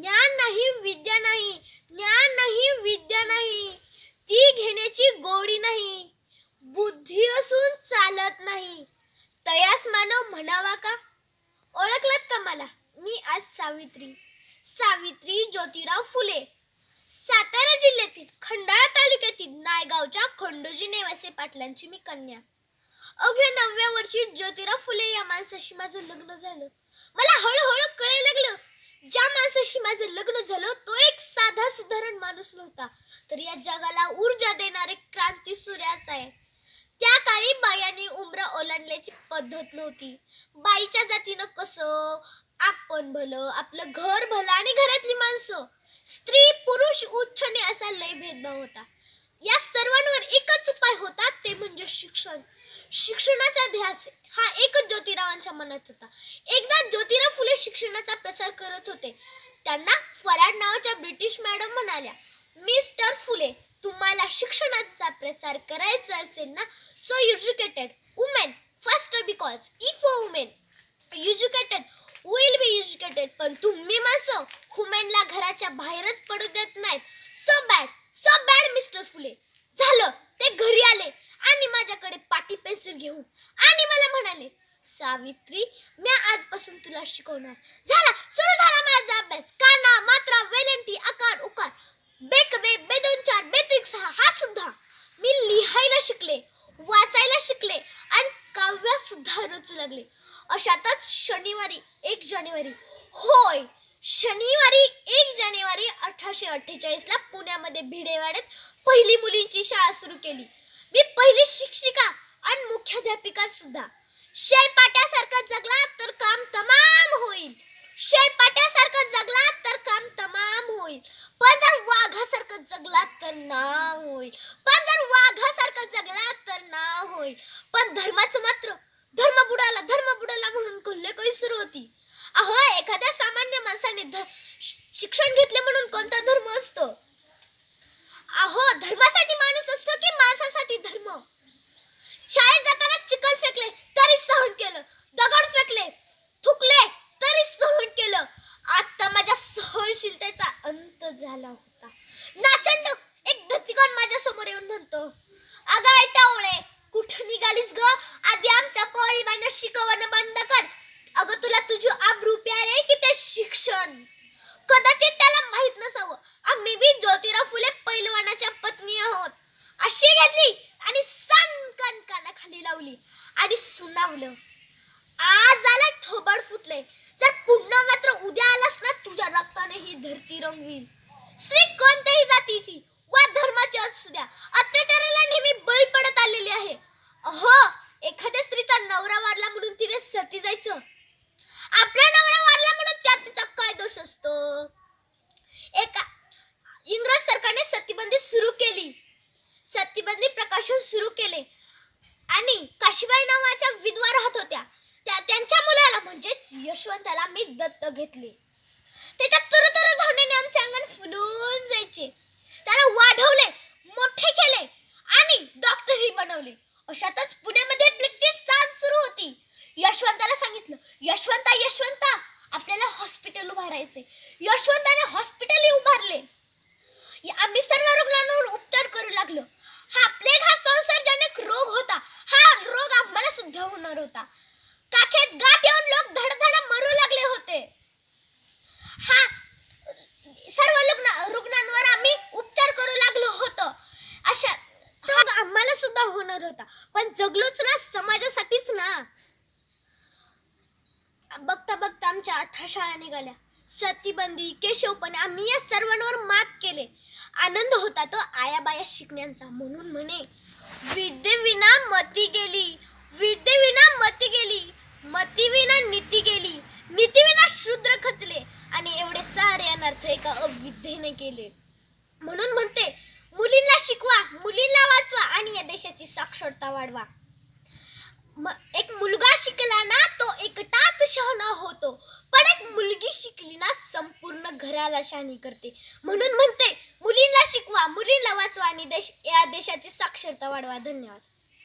ज्ञान नाही विद्या नाही. ज्ञान नाही विद्या नाही. ती घेण्याची गोडी नाही. बुद्धी असून चालत नाही. तयास मानव म्हणावा का? ओळखलात का मला? मी आज सावित्री. सावित्री ज्योतिराव फुले. सातारा जिल्ह्यातील खंडाळा तालुक्यातील नायगावच्या खंडोजी नेवासे पाटलांची मी कन्या. अवघ्या नवव्या वर्षी ज्योतिराव फुले या माणसाशी माझं लग्न झालं. मला हळूहळू कळायला लागलं ज्या माणसाशी माझं लग्न झालं तो एक साधा सुधारण माणूस नव्हता. तर या जगाला ऊर्जा देणारे क्रांती सूर्याच आहे. त्या काळी बायाने उमरा ओलांडल्याची पद्धत नव्हती. बाईच्या जातीनं कसं आपण भलं आपलं घर भलं आणि घरातली माणसं. स्त्री पुरुष उच्चने असा लय भेदभाव होता. या सर्वांवर एकच उपाय होता ते म्हणजे शिक्षण. शिक्षणाचा ध्यास हा एकच ज्योतिरावांच्या मनात होता. एकदा ज्योतिराव फुले शिक्षणाचा प्रसार करत होते त्यांना फराड नावाच्या ब्रिटिश मॅडम म्हणाल्या मिस्टर फुले तुम्हाला शिक्षणाचा प्रसार करायचा असेल ना so educated women first because if a women educated will be educated पण तुम्ही माणसं हुमेनला घराच्या बाहेरच पडू देत नाहीत. So bad so bad mister Phule. झालं ते घरी आले आणि घेऊन आणि मला म्हणाले सावित्री मी आजपासून तुला शिकवणार. झाला सुरू झाला माझा अभ्यास. काना मात्रा वेलंटी आकार उकार. बेक बे बेदोन चार बेत्रिक सहा हा सुद्धा. मी लिहायला शिकले वाचायला शिकले आणि काव्य सुद्धा रचू लागले. अशातच शनिवारी एक जानेवारी. होय शनिवारी एक जानेवारी अठराशे अठ्ठेचाळीसला पुण्यामध्ये भिडेवाड्यात पहिली मुलींची शाळा सुरू केली. मी पहिली शिक्षिका आणि मुख्याध्यापिका सुद्धा. शेळपाट्यासारखं जगला तर काम तमाम होईल. शेळपाट्यासारखं जगला तर काम तमाम होईल. पण जर वाघासारखं जगला तर नाव होईल. पण जर वाघासारखं जगला तर नाव होईल. पण धर्माचं मात्र धर्म बुडाला धर्म बुडाला म्हणून कोल्हे काही सुरू होती. अहो एखाद्या सामान्य माणसाने शिक्षण घेतले म्हणून कोणता धर्म असतो? अहो धर्मासाठी माणूस असतो की माणसासाठी धर्म शाळेत जाताना चिखल फेकले तरी सहन केलं. दगड फेकले थुकले तरी सहन केलं. आता माझ्या सहनशीलतेचा अंत झाला होता. नाचंड एक धतिकन माझ्यासमोर येऊन म्हणतो अगाय टावळे कुठं निघालीस ग? आधी आमच्या परिवारानं शिकवणं बंद कर. अगं तुला तुझी आबरू प्यारे की ते शिक्षण? कदाचित त्याला माहीत नसावं. आम्ही बी ज्योतिराव फुले पैलवानाच्या पत्नी आहोत. अशी घेतली आणि सांकन कानाखाली लावली आणि सुनावलं. आज आला थोबड फुटले जर पुन्हा मात्र उद्या आलास ना तुझ्या रक्ताने ही धरती रंगवील स्त्री कोणत्याही जातीची वा धर्माची असू द्या. अत्याचाराला नेहमी बळी पडत आलेली आहे. अहो एखाद्या स्त्रीचा नवरा वारला म्हणून तिने सती जायचं. आपला नवरा वारला म्हणून त्यात तिचा काय दोष असतो? एका इंग्रज सरकारने सतीबंदी सुरू केली. सतीबंदी प्रकाशन सुरू केले. आणि काशीबाई नावाच्या विधवा राहत होत्या. त्या त्यांच्या मुलाला म्हणजेच यशवंताला मी दत्त घेतले. त्याच्या तुर तुर धावण्याने आमचे अंगण फुलून जायचे. त्याला वाढवले मोठे केले आणि डॉक्टरही बनवले. अशातच पुण्यामध्ये ब्लिकची साथ सुरू होती. यशवंताला सांगितलं यशवंता यशवंता आपल्याला हॉस्पिटल उभारायचे यशवंताने हॉस्पिटलही उभारले. या- आम्ही सर्व रुग्णांवर उपचार करू लागलो. हा प्लेग हा संसर्गजनक रोग होता. हा रोग आम्हाला सुद्धा होणार होता. काखेत गाठ येऊन लोक धडधड मरू लागले होते. हा सर्व रुग्ण रुग्णांवर आम्ही उपचार करू लागलो होतो. अशा हा आम्हाला सुद्धा होणार होता. पण जगलोच ना समाजासाठीच ना. बघता बघता आमच्या अठरा शाळा निघाल्या. सतीबंदी केशवपणे आम्ही या सर्वांवर मात केले. आनंद होता तो आयाबाया शिकण्याचा. म्हणून म्हणे विद्येविना मती गेली विद्येविना मती गेली मतीविना नीती गेली नीतीविना शूद्र खचले आणि एवढे सारे अनर्थ एका अविद्येने केले. म्हणून म्हणते मुलींना शिकवा मुलींना वाचवा आणि या देशाची साक्षरता वाढवा. एक मुलगा शिकला ना तो एकटाच शहाणा होतो. पण एक मुलगी शिकली ना संपूर्ण घराला शहाणी करते. म्हणून म्हणते मुलींना शिकवा मुलींना वाचवा आणि देश या देशाची साक्षरता वाढवा. धन्यवाद.